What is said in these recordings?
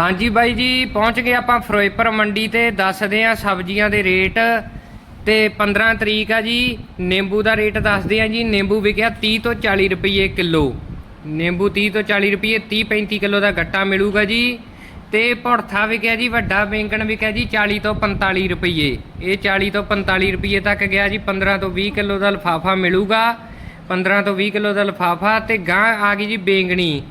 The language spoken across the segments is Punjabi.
ਹਾਂਜੀ ਬਾਈ ਜੀ, ਪਹੁੰਚ ਗਏ ਆਪਾਂ ਫਿਰੋਜ਼ਪੁਰ ਮੰਡੀ ਤੇ। ਦੱਸਦੇ ਆ ਸਬਜ਼ੀਆਂ ਦੇ ਰੇਟ। ਤੇ 15 ਤਰੀਕ ਆ ਜੀ, ਨਿੰਬੂ ਦਾ ਰੇਟ ਦੱਸਦੇ ਆ ਜੀ। ਨਿੰਬੂ ਵਿਕਿਆ 30 ਤੋਂ 40 ਰੁਪਏ ਕਿਲੋ। ਨਿੰਬੂ 30 ਤੋਂ 40 ਰੁਪਏ 30 35 ਕਿਲੋ ਦਾ ਗੱਟਾ ਮਿਲੂਗਾ ਜੀ। ਤੇ ਭੜਥਾ ਵਿਕਿਆ ਜੀ, ਵੱਡਾ ਬੈਂਗਣ ਵਿਕਿਆ ਜੀ 40 ਤੋਂ 45 ਰੁਪਏ ਇਹ 40 ਤੋਂ 45 ਰੁਪਏ ਤੱਕ ਗਿਆ ਜੀ। 15 ਤੋਂ 20 ਕਿਲੋ ਦਾ ਲਫਾਫਾ ਮਿਲੂਗਾ। 15 ਤੋਂ 20 ਕਿਲੋ ਦਾ ਲਫਾਫਾ ਤੇ ਗਾਂ ਆ ਗਈ ਜੀ ਬੈਂਗਣੀ।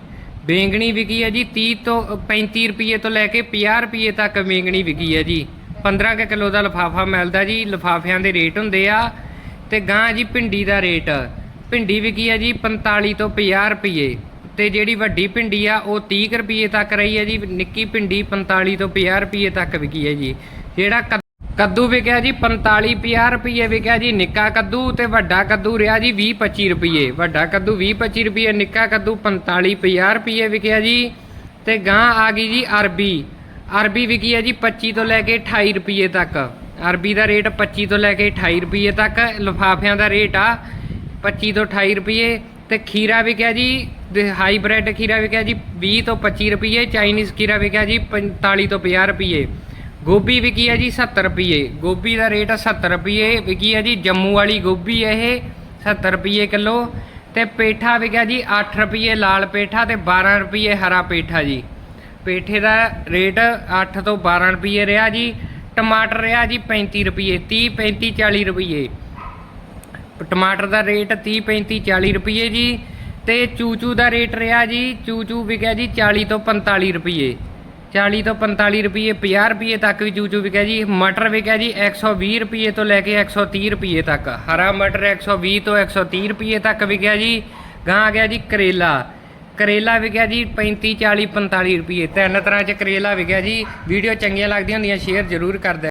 ਬੈਂਗਣੀ ਵਿਕੀ ਹੈ ਜੀ 30 ਤੋਂ 35 ਰੁਪਏ ਤੋਂ ਲੈ ਕੇ 50 ਰੁਪਏ ਤੱਕ ਬੈਂਗਣੀ ਵਿਕੀ ਹੈ ਜੀ। 15 ਕੁ ਕਿਲੋ ਦਾ ਲਫਾਫਾ ਮਿਲਦਾ ਜੀ, ਲਫਾਫਿਆਂ ਦੇ ਰੇਟ ਹੁੰਦੇ ਆ। ਤੇ ਗਾਂ ਜੀ ਭਿੰਡੀ ਦਾ ਰੇਟ, ਭਿੰਡੀ ਵਿਕੀ ਹੈ ਜੀ 45 ਤੋਂ 50 ਰੁਪਏ ਤੇ ਜਿਹੜੀ ਵੱਡੀ ਭਿੰਡੀ ਆ, ਉਹ 30 ਕੁ ਰੁਪਏ ਤੱਕ ਰਹੀ ਹੈ ਜੀ, ਨਿੱਕੀ ਭਿੰਡੀ 45 ਤੋਂ 50 ਰੁਪਏ ਤੱਕ ਵਿਕੀ ਹੈ ਜੀ। ਜਿਹੜਾ ਕੱਦੂ ਵਿਕਿਆ ਜੀ 45 50 ਰੁਪਏ ਵਿਕਿਆ ਜੀ, ਨਿੱਕਾ ਕੱਦੂ ਤੇ ਵੱਡਾ ਕੱਦੂ ਰਿਹਾ ਜੀ 20 25 ਰੁਪਏ ਵੱਡਾ ਕੱਦੂ 20 25 ਰੁਪਏ ਨਿੱਕਾ ਕੱਦੂ 45 50 ਰੁਪਏ ਵਿਕਿਆ ਜੀ। ਤੇ ਗਾਂ ਆ ਗਈ ਜੀ ਅਰਬੀ। ਅਰਬੀ ਵਿਕੀ ਹੈ ਜੀ 25 ਤੋਂ ਲੈ ਕੇ 28 ਰੁਪਏ ਤੱਕ। ਅਰਬੀ ਦਾ ਰੇਟ 25 ਤੋਂ ਲੈ ਕੇ 28 ਰੁਪਏ ਤੱਕ, ਲਫਾਫਿਆਂ ਦਾ ਰੇਟ ਆ 25 ਤੋਂ 28 ਰੁਪਏ ਤੇ ਖੀਰਾ ਵਿਕਿਆ ਜੀ ਹਾਈਬ੍ਰਿਡ ਖੀਰਾ ਵਿਕਿਆ ਜੀ 20 ਤੋਂ 25 ਰੁਪਏ ਚਾਈਨੀਜ਼ ਖੀਰਾ ਵਿਕਿਆ ਜੀ 45 ਤੋਂ 50 ਰੁਪਏ ਗੋਭੀ ਵਿਕੀ ਹੈ ਜੀ 70 ਰੁਪਏ ਗੋਭੀ ਦਾ ਰੇਟ 70 ਰੁਪਏ ਵਿਕੀ ਹੈ ਜੀ ਜੰਮੂ ਵਾਲੀ ਗੋਭੀ ਇਹ 70 ਰੁਪਏ ਕਿਲੋ। ਤੇ ਪੇਠਾ ਵਿਕਿਆ ਜੀ 8 ਰੁਪਏ ਲਾਲ ਪੇਠਾ ਤੇ 12 ਰੁਪਏ ਹਰਾ ਪੇਠਾ ਜੀ। ਪੇਠੇ ਦਾ ਰੇਟ 8 ਤੋਂ 12 ਰੁਪਏ ਰਿਹਾ ਜੀ। ਟਮਾਟਰ ਰਿਹਾ ਜੀ 35 ਰੁਪਏ 30 35 40 ਰੁਪਏ ਟਮਾਟਰ ਦਾ ਰੇਟ 30 35 40 ਰੁਪਏ ਜੀ। ਤੇ ਚੂਚੂ ਦਾ ਰੇਟ ਰਿਹਾ ਜੀ, ਚੂਚੂ ਵਿਕਿਆ ਜੀ 40 ਤੋਂ 45 ਰੁਪਏ 40 ਤੋਂ 45 ਰੁਪਏ 50 ਰੁਪਏ ਤੱਕ ਵੀ ਚੂਚੂ ਵਿਕਿਆ ਜੀ, ਮਟਰ ਵਿਕਿਆ ਜੀ 120 ਰੁਪਏ ਤੋਂ ਲੈ ਕੇ 130 ਰੁਪਏ ਤੱਕ। ਹਰਾ ਮਟਰ 120 ਤੋਂ 130 ਰੁਪਏ ਤੱਕ ਵਿਕਿਆ ਜੀ। ਗਾਂ ਆ ਗਿਆ ਜੀ ਕਰੇਲਾ। ਕਰੇਲਾ ਵਿਕਿਆ ਜੀ 35 40 45 ਰੁਪਏ ਤਿੰਨ ਤਰ੍ਹਾਂ ਚ ਕਰੇਲਾ ਵਿਕਿਆ ਜੀ। ਵੀਡੀਓ ਚੰਗੀਆਂ ਲੱਗਦੀਆਂ ਹੁੰਦੀਆਂ, ਸ਼ੇਅਰ ਜ਼ਰੂਰ ਕਰ